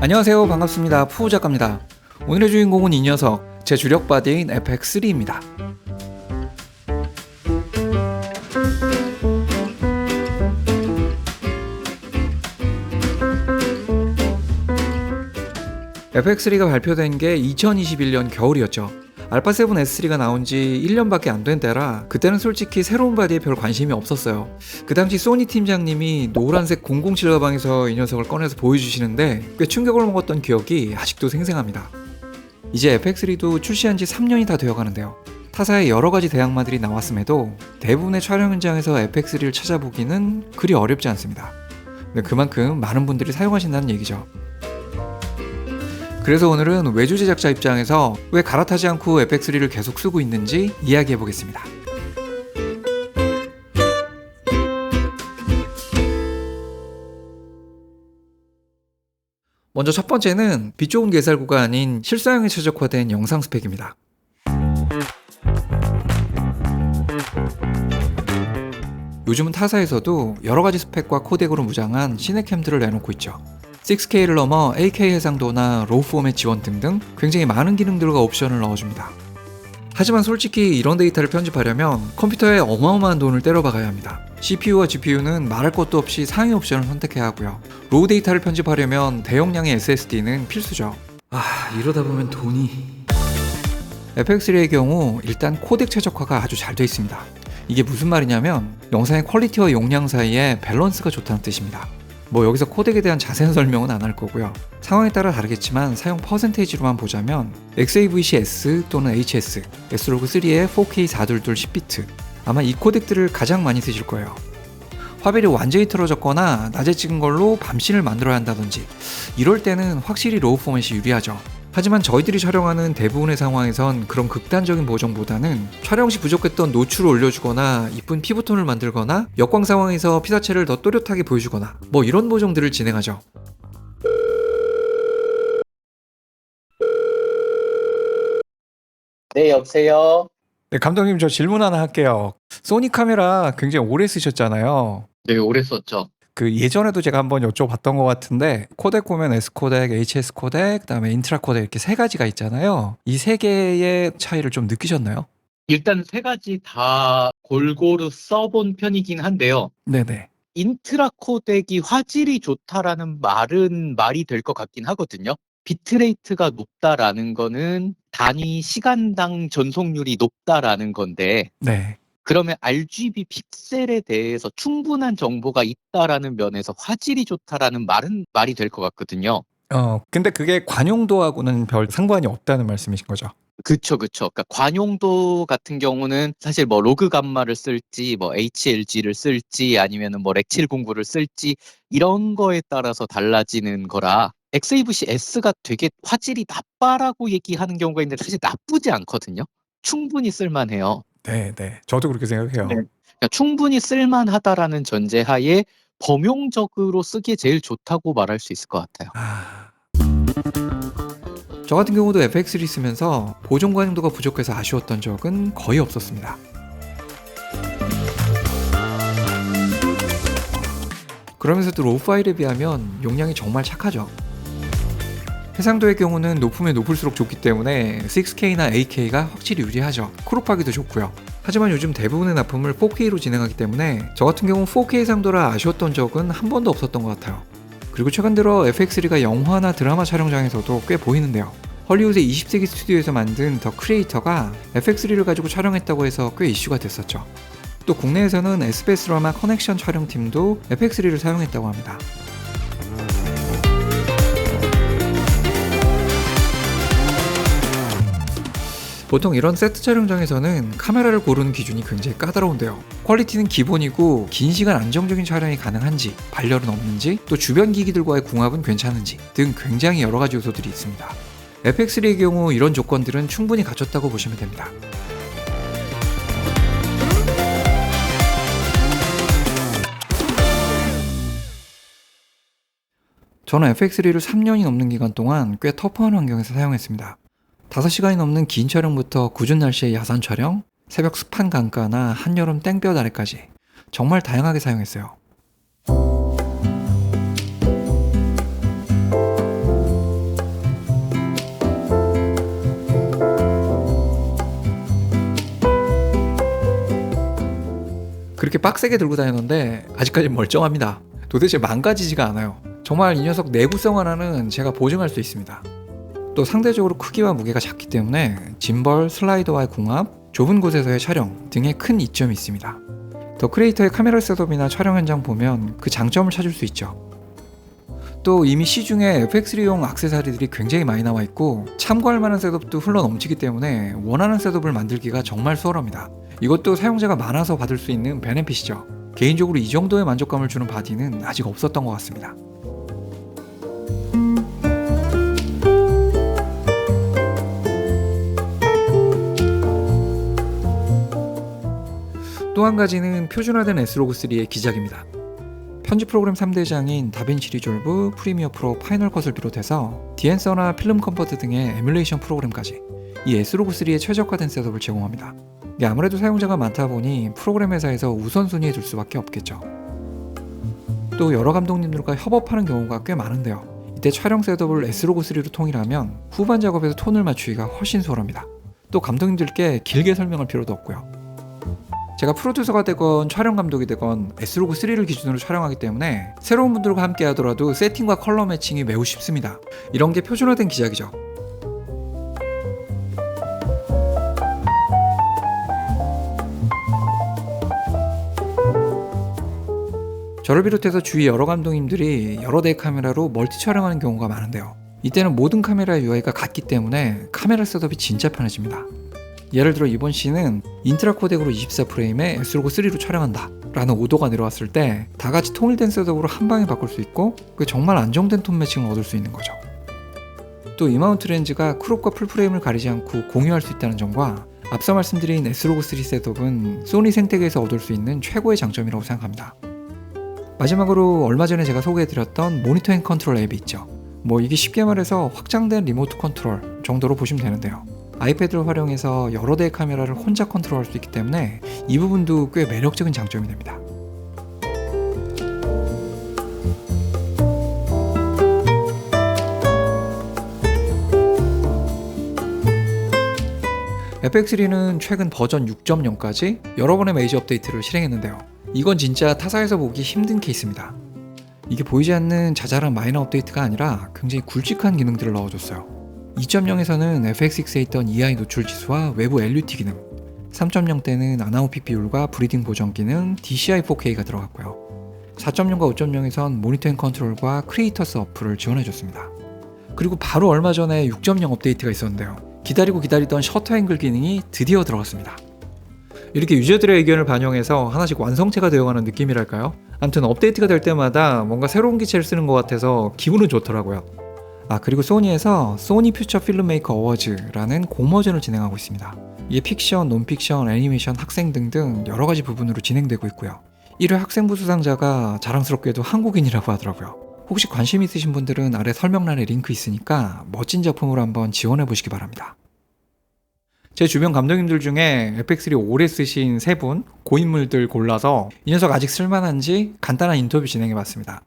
안녕하세요. 반갑습니다. 푸우 작가입니다. 오늘의 주인공은 이 녀석, 제 주력 바디인 FX3입니다. FX3가 발표된 게 2021년 겨울이었죠. 알파7 S3가 나온 지 1년밖에 안 된 때라 그때는 솔직히 새로운 바디에 별 관심이 없었어요. 그 당시 소니 팀장님이 노란색 007 가방에서 이 녀석을 꺼내서 보여주시는데 꽤 충격을 먹었던 기억이 아직도 생생합니다. 이제 FX3도 출시한 지 3년이 다 되어 가는데요. 타사의 여러 가지 대항마들이 나왔음에도 대부분의 촬영 현장에서 FX3를 찾아보기는 그리 어렵지 않습니다. 그만큼 많은 분들이 사용하신다는 얘기죠. 그래서 오늘은 외주 제작자 입장에서 왜 갈아타지 않고 FX3를 계속 쓰고 있는지 이야기해 보겠습니다. 먼저 첫 번째는 빛 좋은 개살구가 아닌 실사용에 최적화된 영상 스펙입니다. 요즘은 타사에서도 여러 가지 스펙과 코덱으로 무장한 시네캠들을 내놓고 있죠. 6K를 넘어 8K 해상도나 로우 폼의 지원 등등 굉장히 많은 기능들과 옵션을 넣어줍니다. 하지만 솔직히 이런 데이터를 편집하려면 컴퓨터에 어마어마한 돈을 때려박아야 합니다. CPU와 GPU는 말할 것도 없이 상위 옵션을 선택해야 하고요. 로우 데이터를 편집하려면 대용량의 SSD는 필수죠. 아, 이러다 보면 돈이... FX3의 경우 일단 코덱 최적화가 아주 잘 되어 있습니다. 이게 무슨 말이냐면 영상의 퀄리티와 용량 사이에 밸런스가 좋다는 뜻입니다. 뭐 여기서 코덱에 대한 자세한 설명은 안 할 거고요. 상황에 따라 다르겠지만 사용 퍼센테이지로만 보자면 XAVC-S 또는 HS, S로그3의 4K 422 10비트 아마 이 코덱들을 가장 많이 쓰실 거예요. 화질이 완전히 틀어졌거나 낮에 찍은 걸로 밤씬을 만들어야 한다든지 이럴 때는 확실히 로우 포맷이 유리하죠. 하지만 저희들이 촬영하는 대부분의 상황에선 그런 극단적인 보정보다는 촬영 시 부족했던 노출을 올려주거나 이쁜 피부톤을 만들거나 역광 상황에서 피사체를 더 또렷하게 보여주거나 뭐 이런 보정들을 진행하죠. 네, 여보세요? 네, 감독님 저 질문 하나 할게요. 소니 카메라 굉장히 오래 쓰셨잖아요. 네, 오래 썼죠. 그 예전에도 제가 한번 여쭤봤던 것 같은데 코덱 보면 S 코덱, HS 코덱, 그다음에 인트라 코덱 이렇게 세 가지가 있잖아요. 이 세 개의 차이를 좀 느끼셨나요? 일단 세 가지 다 골고루 써본 편이긴 한데요. 네네. 인트라 코덱이 화질이 좋다라는 말은 말이 될 것 같긴 하거든요. 비트레이트가 높다라는 거는 단위 시간당 전송률이 높다라는 건데, 네. 그러면 RGB 픽셀에 대해서 충분한 정보가 있다라는 면에서 화질이 좋다라는 말은 말이 될 것 같거든요. 어 근데 그게 관용도하고는 별 상관이 없다는 말씀이신 거죠? 그쵸, 그쵸. 그러니까 관용도 같은 경우는 사실 뭐 로그 감마를 쓸지, 뭐 HLG를 쓸지, 아니면은 뭐 렉709를 쓸지, 이런 거에 따라서 달라지는 거라, XAVC-S가 되게 화질이 나빠라고 얘기하는 경우가 있는데 사실 나쁘지 않거든요. 충분히 쓸만해요. 네네. 저도 그렇게 생각해요. 네. 그러니까 충분히 쓸만하다라는 전제하에 범용적으로 쓰기에 제일 좋다고 말할 수 있을 것 같아요. 아... 저 같은 경우도 FX3 쓰면서 보정 관용도가 부족해서 아쉬웠던 적은 거의 없었습니다. 그러면서도 로우 파일에 비하면 용량이 정말 착하죠. 해상도의 경우는 높으면 높을수록 좋기 때문에 6K나 8K가 확실히 유리하죠. 크롭하기도 좋고요. 하지만 요즘 대부분의 납품을 4K로 진행하기 때문에 저 같은 경우 4K 해상도라 아쉬웠던 적은 한 번도 없었던 것 같아요. 그리고 최근 들어 FX3가 영화나 드라마 촬영장에서도 꽤 보이는데요. 헐리우드의 20세기 스튜디오에서 만든 더 크리에이터가 FX3를 가지고 촬영했다고 해서 꽤 이슈가 됐었죠. 또 국내에서는 SBS 드라마 커넥션 촬영팀도 FX3를 사용했다고 합니다. 보통 이런 세트 촬영장에서는 카메라를 고르는 기준이 굉장히 까다로운데요. 퀄리티는 기본이고 긴 시간 안정적인 촬영이 가능한지, 발열은 없는지, 또 주변 기기들과의 궁합은 괜찮은지 등 굉장히 여러 가지 요소들이 있습니다. FX3의 경우 이런 조건들은 충분히 갖췄다고 보시면 됩니다. 저는 FX3를 3년이 넘는 기간 동안 꽤 터프한 환경에서 사용했습니다. 5시간이 넘는 긴 촬영부터 궂은 날씨의 야산 촬영, 새벽 습한 강가나 한여름 땡볕 아래까지 정말 다양하게 사용했어요. 그렇게 빡세게 들고 다녔는데 아직까지 멀쩡합니다. 도대체 망가지지가 않아요. 정말 이 녀석 내구성 하나는 제가 보증할 수 있습니다. 또 상대적으로 크기와 무게가 작기 때문에 짐벌, 슬라이더와의 궁합, 좁은 곳에서의 촬영 등에 큰 이점이 있습니다. 더 크리에이터의 카메라 셋업이나 촬영 현장 보면 그 장점을 찾을 수 있죠. 또 이미 시중에 FX3용 악세사리들이 굉장히 많이 나와 있고 참고할 만한 셋업도 흘러 넘치기 때문에 원하는 셋업을 만들기가 정말 수월합니다. 이것도 사용자가 많아서 받을 수 있는 베네핏이죠. 개인적으로 이 정도의 만족감을 주는 바디는 아직 없었던 것 같습니다. 또 한 가지는 표준화된 S로그3의 기작입니다. 편집 프로그램 3대장인 다빈치 리졸브, 프리미어 프로, 파이널 컷을 비롯해서 디엔서나 필름 컨버트 등의 에뮬레이션 프로그램까지 이 S로그3에 최적화된 셋업을 제공합니다. 이게 아무래도 사용자가 많다 보니 프로그램 회사에서 우선순위에 둘 수밖에 없겠죠. 또 여러 감독님들과 협업하는 경우가 꽤 많은데요. 이때 촬영 셋업을 S로그3로 통일하면 후반 작업에서 톤을 맞추기가 훨씬 수월합니다. 또 감독님들께 길게 설명할 필요도 없고요. 제가 프로듀서가 되건 촬영 감독이 되건 S로그 3를 기준으로 촬영하기 때문에 새로운 분들과 함께 하더라도 세팅과 컬러 매칭이 매우 쉽습니다. 이런 게 표준화된 기작이죠. 저를 비롯해서 주위 여러 감독님들이 여러 대의 카메라로 멀티 촬영하는 경우가 많은데요. 이때는 모든 카메라의 UI가 같기 때문에 카메라 셋업이 진짜 편해집니다. 예를 들어 이번 씬은 인트라 코덱으로 24프레임에 S로그 3로 촬영한다 라는 오더가 내려왔을 때 다 같이 통일된 셋업으로 한 방에 바꿀 수 있고 그 정말 안정된 톤 매칭을 얻을 수 있는 거죠. 또 이마운트 렌즈가 크롭과 풀프레임을 가리지 않고 공유할 수 있다는 점과 앞서 말씀드린 S로그 3 셋업은 소니 생태계에서 얻을 수 있는 최고의 장점이라고 생각합니다. 마지막으로 얼마 전에 제가 소개해드렸던 모니터링 컨트롤 앱이 있죠. 뭐 이게 쉽게 말해서 확장된 리모트 컨트롤 정도로 보시면 되는데요. 아이패드를 활용해서 여러 대의 카메라를 혼자 컨트롤할 수 있기 때문에 이 부분도 꽤 매력적인 장점이 됩니다. FX3는 최근 버전 6.0까지 여러 번의 메이저 업데이트를 실행했는데요. 이건 진짜 타사에서 보기 힘든 케이스입니다. 이게 보이지 않는 자잘한 마이너 업데이트가 아니라 굉장히 굵직한 기능들을 넣어줬어요. 2.0에서는 FX6에 있던 EI 노출 지수와 외부 LUT 기능, 3.0 때는 아나오픽 비율과 브리딩 보정 기능, DCI 4K가 들어갔고요. 4.0과 5.0에선 모니터링 컨트롤과 크리에이터스 어플을 지원해줬습니다. 그리고 바로 얼마 전에 6.0 업데이트가 있었는데요. 기다리고 기다리던 셔터 앵글 기능이 드디어 들어갔습니다. 이렇게 유저들의 의견을 반영해서 하나씩 완성체가 되어가는 느낌이랄까요? 아무튼 업데이트가 될 때마다 뭔가 새로운 기체를 쓰는 것 같아서 기분은 좋더라고요. 아 그리고 소니에서 소니 퓨처 필름메이커 어워즈라는 공모전을 진행하고 있습니다. 이게 픽션, 논픽션, 애니메이션, 학생 등등 여러 가지 부분으로 진행되고 있고요. 1회 학생부 수상자가 자랑스럽게도 한국인이라고 하더라고요. 혹시 관심 있으신 분들은 아래 설명란에 링크 있으니까 멋진 작품으로 한번 지원해 보시기 바랍니다. 제 주변 감독님들 중에 FX3 오래 쓰신 세 분 고인물들 골라서 이 녀석 아직 쓸만한지 간단한 인터뷰 진행해 봤습니다.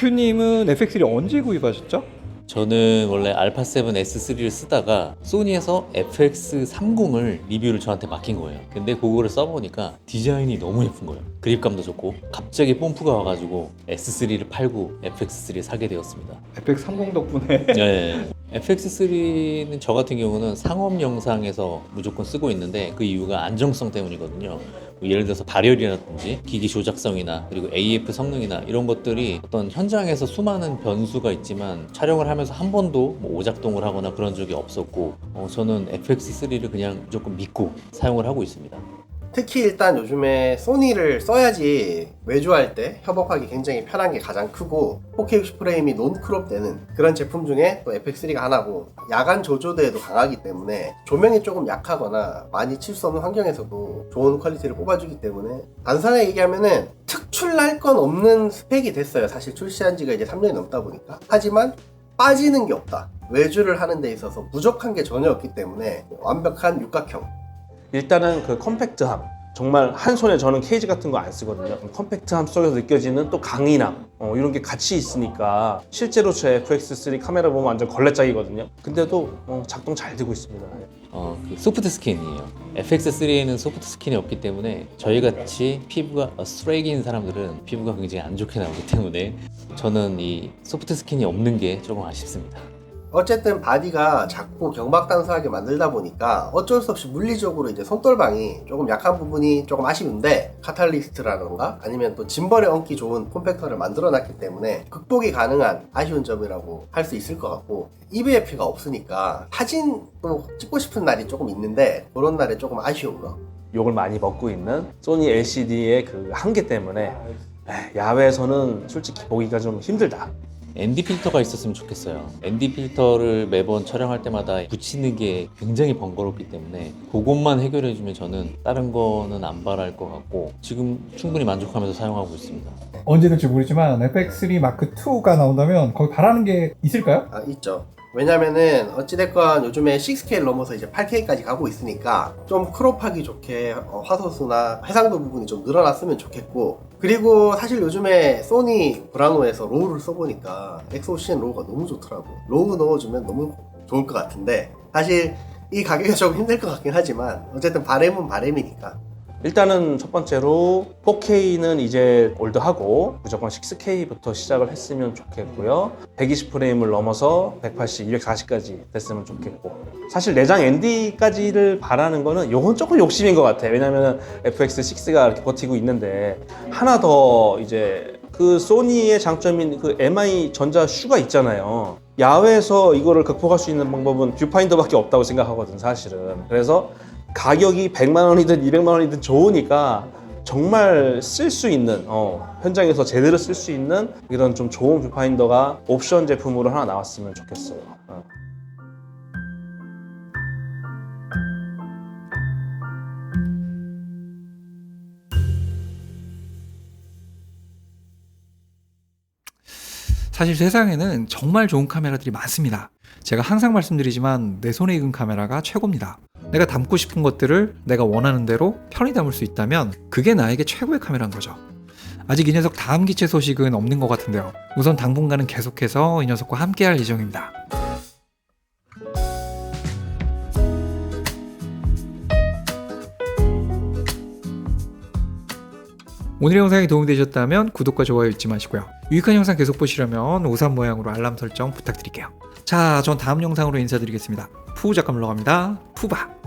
큐님은 FX3 언제 구입하셨죠? 저는 원래 알파 7 S3를 쓰다가 소니에서 FX30을 리뷰를 저한테 맡긴 거예요. 근데 그거를 써보니까 디자인이 너무 예쁜 거예요. 그립감도 좋고 갑자기 뽐프가 와가지고 S3를 팔고 FX3를 사게 되었습니다. FX30 덕분에 네. FX3는 저 같은 경우는 상업 영상에서 무조건 쓰고 있는데 그 이유가 안정성 때문이거든요. 뭐 예를 들어서 발열이라든지 기기 조작성이나 그리고 AF 성능이나 이런 것들이 어떤 현장에서 수많은 변수가 있지만 촬영을 하면서 한 번도 뭐 오작동을 하거나 그런 적이 없었고 어, 저는 FX3를 그냥 무조건 믿고 사용을 하고 있습니다. 특히 일단 요즘에 소니를 써야지 외주할 때 협업하기 굉장히 편한 게 가장 크고 4K 60프레임이 논크롭 되는 그런 제품 중에 또 FX3가 하나고 야간 조조대에도 강하기 때문에 조명이 조금 약하거나 많이 칠 수 없는 환경에서도 좋은 퀄리티를 뽑아주기 때문에 단순하게 얘기하면은 특출날 건 없는 스펙이 됐어요 사실 출시한 지가 이제 3년이 넘다 보니까 하지만 빠지는 게 없다. 외주를 하는 데 있어서 부족한 게 전혀 없기 때문에 완벽한 육각형. 일단은 그 컴팩트함. 정말 한 손에 저는 케이지 같은 거 안 쓰거든요. 컴팩트함 속에서 느껴지는 또 강인함. 어, 이런 게 같이 있으니까 실제로 제 FX3 카메라 보면 완전 걸레짝이거든요. 근데도 어, 작동 잘 되고 있습니다. 어, 그 소프트 스킨이에요. FX3에는 소프트 스킨이 없기 때문에 저희 같이 피부가 어, 쓰레기인 사람들은 피부가 굉장히 안 좋게 나오기 때문에 저는 이 소프트 스킨이 없는 게 조금 아쉽습니다. 어쨌든 바디가 작고 경박단수하게 만들다 보니까 어쩔 수 없이 물리적으로 이제 손떨방이 조금 약한 부분이 조금 아쉬운데 카탈리스트라던가 아니면 또 짐벌에 얹기 좋은 콤팩터를 만들어 놨기 때문에 극복이 가능한 아쉬운 점이라고 할 수 있을 것 같고 EVF가 없으니까 사진도 찍고 싶은 날이 조금 있는데 그런 날에 조금 아쉬운 거. 욕을 많이 먹고 있는 소니 LCD의 그 한계 때문에 야외에서는 솔직히 보기가 좀 힘들다 ND 필터가 있었으면 좋겠어요. ND 필터를 매번 촬영할 때마다 붙이는 게 굉장히 번거롭기 때문에 그것만 해결해주면 저는 다른 거는 안 바랄 것 같고 지금 충분히 만족하면서 사용하고 있습니다. 언제 될지 모르지만 FX3 마크 2가 나온다면 거기 바라는 게 있을까요? 아, 있죠. 왜냐면은 어찌됐건 요즘에 6K를 넘어서 이제 8K까지 가고 있으니까 좀 크롭하기 좋게 어, 화소수나 해상도 부분이 좀 늘어났으면 좋겠고 그리고 사실 요즘에 소니 브라노에서 로우를 써보니까 엑소시엔 로우가 너무 좋더라고. 로우 넣어주면 너무 좋을 것 같은데 사실 이 가격이 조금 힘들 것 같긴 하지만 어쨌든 바램은 바램이니까 일단은 첫 번째로 4K는 이제 올드하고 무조건 6K부터 시작을 했으면 좋겠고요. 120프레임을 넘어서 180, 240까지 됐으면 좋겠고 사실 내장 ND까지를 바라는 거는 요건 조금 욕심인 것 같아요. 왜냐면 FX6가 이렇게 버티고 있는데 하나 더 이제 그 소니의 장점인 그 MI 전자 슈가 있잖아요. 야외에서 이거를 극복할 수 있는 방법은 뷰파인더밖에 없다고 생각하거든 사실은. 그래서 가격이 100만 원이든 200만 원이든 좋으니까 정말 쓸 수 있는 어, 현장에서 제대로 쓸 수 있는 이런 좀 좋은 뷰파인더가 옵션 제품으로 하나 나왔으면 좋겠어요. 어. 사실 세상에는 정말 좋은 카메라들이 많습니다. 제가 항상 말씀드리지만 내 손에 익은 카메라가 최고입니다. 내가 담고 싶은 것들을 내가 원하는 대로 편히 담을 수 있다면 그게 나에게 최고의 카메라인 거죠. 아직 이 녀석 다음 기체 소식은 없는 것 같은데요. 우선 당분간은 계속해서 이 녀석과 함께 할 예정입니다. 오늘의 영상이 도움이 되셨다면 구독과 좋아요 잊지 마시고요. 유익한 영상 계속 보시려면 우산 모양으로 알람 설정 부탁드릴게요. 자, 전 다음 영상으로 인사드리겠습니다. 푸우 작가 물러갑니다. 푸바.